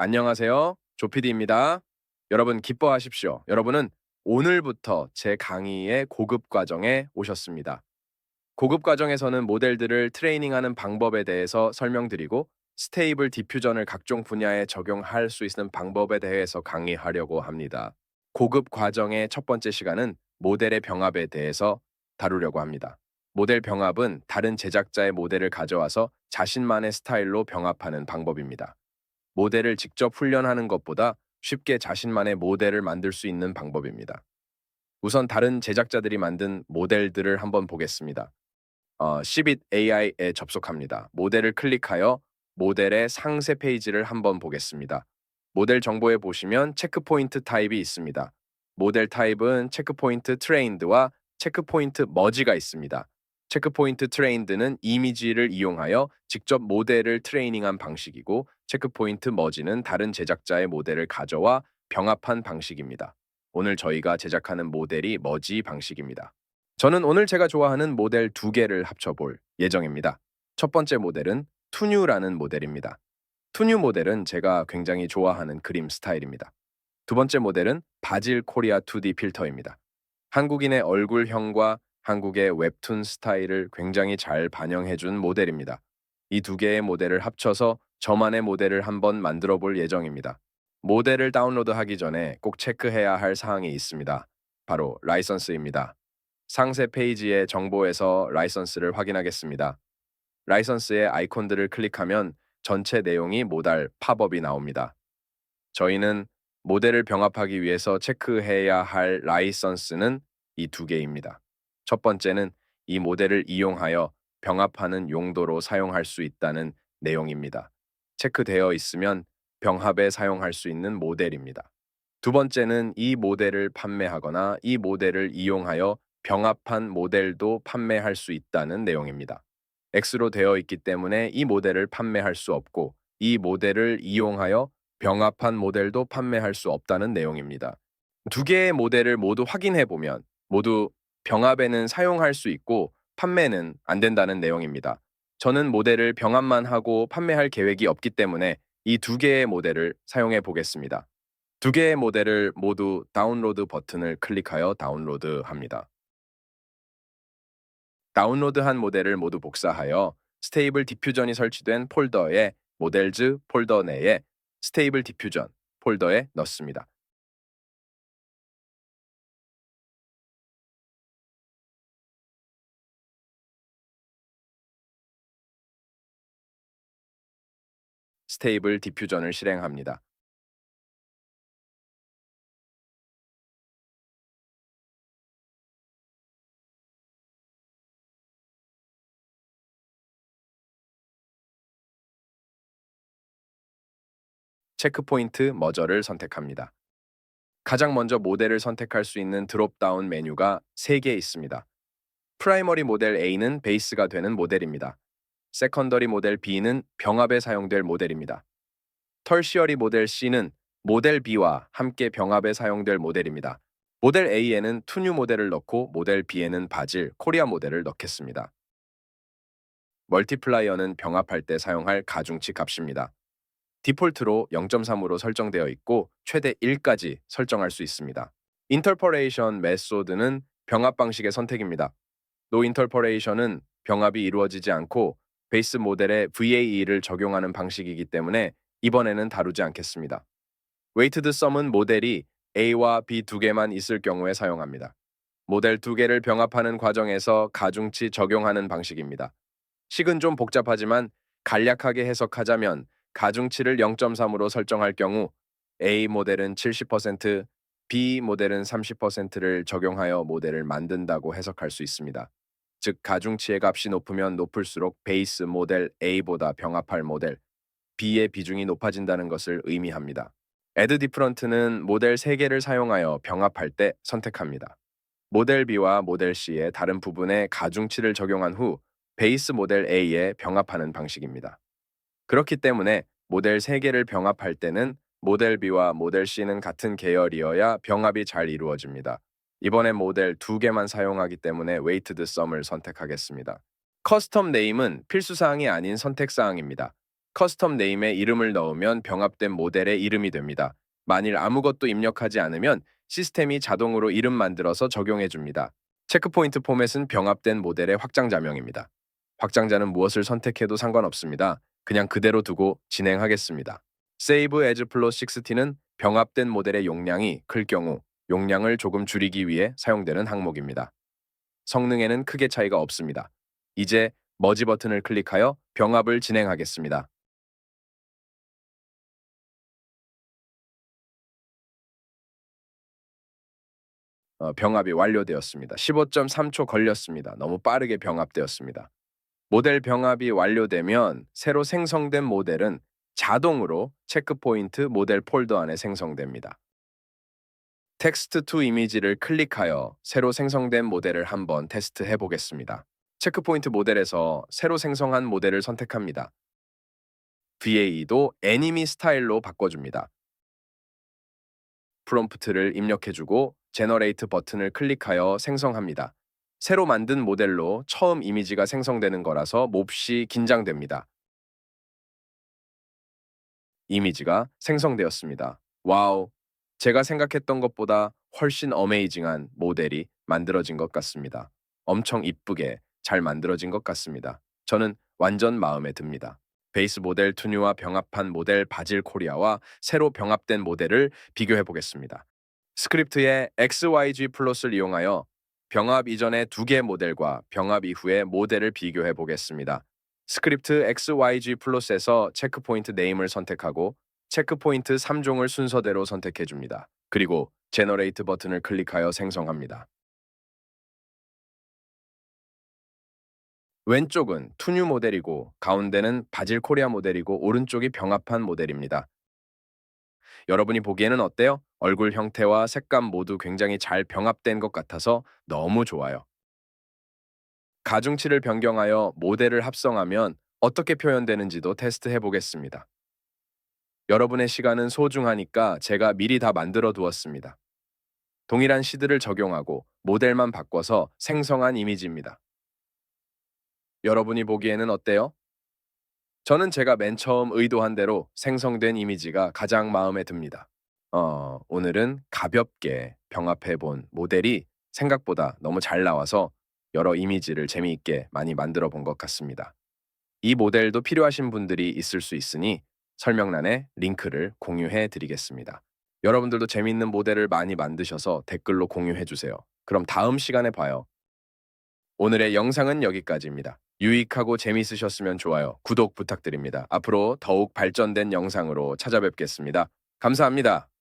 안녕하세요. 조피디입니다. 여러분 기뻐하십시오. 여러분은 오늘부터 제 강의의 고급 과정에 오셨습니다. 고급 과정에서는 모델들을 트레이닝하는 방법에 대해서 설명드리고 스테이블 디퓨전을 각종 분야에 적용할 수 있는 방법에 대해서 강의하려고 합니다. 고급 과정의 첫 번째 시간은 모델의 병합에 대해서 다루려고 합니다. 모델 병합은 다른 제작자의 모델을 가져와서 자신만의 스타일로 병합하는 방법입니다. 모델을 직접 훈련하는 것보다 쉽게 자신만의 모델을 만들 수 있는 방법입니다. 우선 다른 제작자들이 만든 모델들을 한번 보겠습니다. 어, Cbit AI에 접속합니다. 모델을 클릭하여 모델의 상세 페이지를 한번 보겠습니다. 모델 정보에 보시면 체크포인트 타입이 있습니다. 모델 타입은 체크포인트 트레인드와 체크포인트 머지가 있습니다. 체크포인트 트레인드는 이미지를 이용하여 직접 모델을 트레이닝한 방식이고 체크포인트 머지는 다른 제작자의 모델을 가져와 병합한 방식입니다. 오늘 저희가 제작하는 모델이 머지 방식입니다. 저는 오늘 제가 좋아하는 모델 두 개를 합쳐볼 예정입니다. 첫 번째 모델은 투뉴라는 모델입니다. 투뉴 모델은 제가 굉장히 좋아하는 그림 스타일입니다. 두 번째 모델은 바질 코리아 2D 필터입니다. 한국인의 얼굴형과 한국의 웹툰 스타일을 굉장히 잘 반영해준 모델입니다. 이 두 개의 모델을 합쳐서 저만의 모델을 한번 만들어 볼 예정입니다. 모델을 다운로드하기 전에 꼭 체크해야 할 사항이 있습니다. 바로 라이선스입니다. 상세 페이지의 정보에서 라이선스를 확인하겠습니다. 라이선스의 아이콘들을 클릭하면 전체 내용이 모달 팝업이 나옵니다. 저희는 모델을 병합하기 위해서 체크해야 할 라이선스는 이 두 개입니다. 첫 번째는 이 모델을 이용하여 병합하는 용도로 사용할 수 있다는 내용입니다. 체크되어 있으면 병합에 사용할 수 있는 모델입니다. 두 번째는 이 모델을 판매하거나 이 모델을 이용하여 병합한 모델도 판매할 수 있다는 내용입니다. X로 되어 있기 때문에 이 모델을 판매할 수 없고 이 모델을 이용하여 병합한 모델도 판매할 수 없다는 내용입니다. 두 개의 모델을 모두 확인해 보면 모두 병합에는 사용할 수 있고 판매는 안 된다는 내용입니다. 저는 모델을 병합만 하고 판매할 계획이 없기 때문에 이 두 개의 모델을 사용해 보겠습니다. 두 개의 모델을 모두 다운로드 버튼을 클릭하여 다운로드 합니다. 다운로드한 모델을 모두 복사하여 스테이블 디퓨전이 설치된 폴더에 모델즈 폴더 내에 스테이블 디퓨전 폴더에 넣습니다. 스테이블 디퓨전을 실행합니다. 체크포인트 머저를 선택합니다. 가장 먼저 모델을 선택할 수 있는 드롭다운 메뉴가 3개 있습니다. 프라이머리 모델 A는 베이스가 되는 모델입니다. 세컨더리 모델 B는 병합에 사용될 모델입니다. 털시어리 모델 C는 모델 B와 함께 병합에 사용될 모델입니다. 모델 A에는 투뉴 모델을 넣고 모델 B에는 바질, 코리아 모델을 넣겠습니다. 멀티플라이어는 병합할 때 사용할 가중치 값입니다. 디폴트로 0.3으로 설정되어 있고 최대 1까지 설정할 수 있습니다. 인터퍼레이션 메소드는 병합 방식의 선택입니다. 노 인터퍼레이션은 병합이 이루어지지 않고 베이스 모델에 VAE를 적용하는 방식이기 때문에 이번에는 다루지 않겠습니다. 웨이트드 썸은 모델이 A와 B 두 개만 있을 경우에 사용합니다. 모델 두 개를 병합하는 과정에서 가중치 적용하는 방식입니다. 식은 좀 복잡하지만 간략하게 해석하자면 가중치를 0.3으로 설정할 경우 A 모델은 70%, B 모델은 30%를 적용하여 모델을 만든다고 해석할 수 있습니다. 즉 가중치의 값이 높으면 높을수록 베이스 모델 A보다 병합할 모델 B의 비중이 높아진다는 것을 의미합니다. Add Different는 모델 3개를 사용하여 병합할 때 선택합니다. 모델 B와 모델 C의 다른 부분에 가중치를 적용한 후 베이스 모델 A에 병합하는 방식입니다. 그렇기 때문에 모델 3개를 병합할 때는 모델 B와 모델 C는 같은 계열이어야 병합이 잘 이루어집니다. 이번에 모델 2개만 사용하기 때문에 웨이트드 썸을 선택하겠습니다. 커스텀 네임은 필수 사항이 아닌 선택 사항입니다. 커스텀 네임에 이름을 넣으면 병합된 모델의 이름이 됩니다. 만일 아무것도 입력하지 않으면 시스템이 자동으로 이름 만들어서 적용해 줍니다. 체크포인트 포맷은 병합된 모델의 확장자명입니다. 확장자는 무엇을 선택해도 상관없습니다. 그냥 그대로 두고 진행하겠습니다. Save as Flow 60는 병합된 모델의 용량이 클 경우 용량을 조금 줄이기 위해 사용되는 항목입니다. 성능에는 크게 차이가 없습니다. 이제 머지 버튼을 클릭하여 병합을 진행하겠습니다. 어, 병합이 완료되었습니다. 15.3초 걸렸습니다. 너무 빠르게 병합되었습니다. 모델 병합이 완료되면 새로 생성된 모델은 자동으로 체크포인트 모델 폴더 안에 생성됩니다. 텍스트 투 이미지를 클릭하여 새로 생성된 모델을 한번 테스트해 보겠습니다. 체크포인트 모델에서 새로 생성한 모델을 선택합니다. VA도 애니미 스타일로 바꿔줍니다. 프롬프트를 입력해주고 제너레이트 버튼을 클릭하여 생성합니다. 새로 만든 모델로 처음 이미지가 생성되는 거라서 몹시 긴장됩니다. 이미지가 생성되었습니다. 와우, 제가 생각했던 것보다 훨씬 어메이징한 모델이 만들어진 것 같습니다. 엄청 이쁘게 잘 만들어진 것 같습니다. 저는 완전 마음에 듭니다. 베이스 모델 투뉴와 병합한 모델 바질 코리아와 새로 병합된 모델을 비교해 보겠습니다. 스크립트의 XYG 플롯을 이용하여 병합 이전의 두 개 모델과 병합 이후의 모델을 비교해 보겠습니다. 스크립트 XYG 플롯에서 체크포인트 네임을 선택하고 체크포인트 3종을 순서대로 선택해 줍니다. 그리고 제너레이트 버튼을 클릭하여 생성합니다. 왼쪽은 투뉴 모델이고 가운데는 바질 코리아 모델이고 오른쪽이 병합한 모델입니다. 여러분이 보기에는 어때요? 얼굴 형태와 색감 모두 굉장히 잘 병합된 것 같아서 너무 좋아요. 가중치를 변경하여 모델을 합성하면 어떻게 표현되는지도 테스트해 보겠습니다. 여러분의 시간은 소중하니까 제가 미리 다 만들어 두었습니다. 동일한 시드를 적용하고 모델만 바꿔서 생성한 이미지입니다. 여러분이 보기에는 어때요? 저는 제가 맨 처음 의도한 대로 생성된 이미지가 가장 마음에 듭니다. 어, 오늘은 가볍게 병합해 본 모델이 생각보다 너무 잘 나와서 여러 이미지를 재미있게 많이 만들어 본 것 같습니다. 이 모델도 필요하신 분들이 있을 수 있으니 설명란에 링크를 공유해 드리겠습니다. 여러분들도 재미있는 모델을 많이 만드셔서 댓글로 공유해 주세요. 그럼 다음 시간에 봐요. 오늘의 영상은 여기까지입니다. 유익하고 재미있으셨으면 좋아요, 구독 부탁드립니다. 앞으로 더욱 발전된 영상으로 찾아뵙겠습니다. 감사합니다.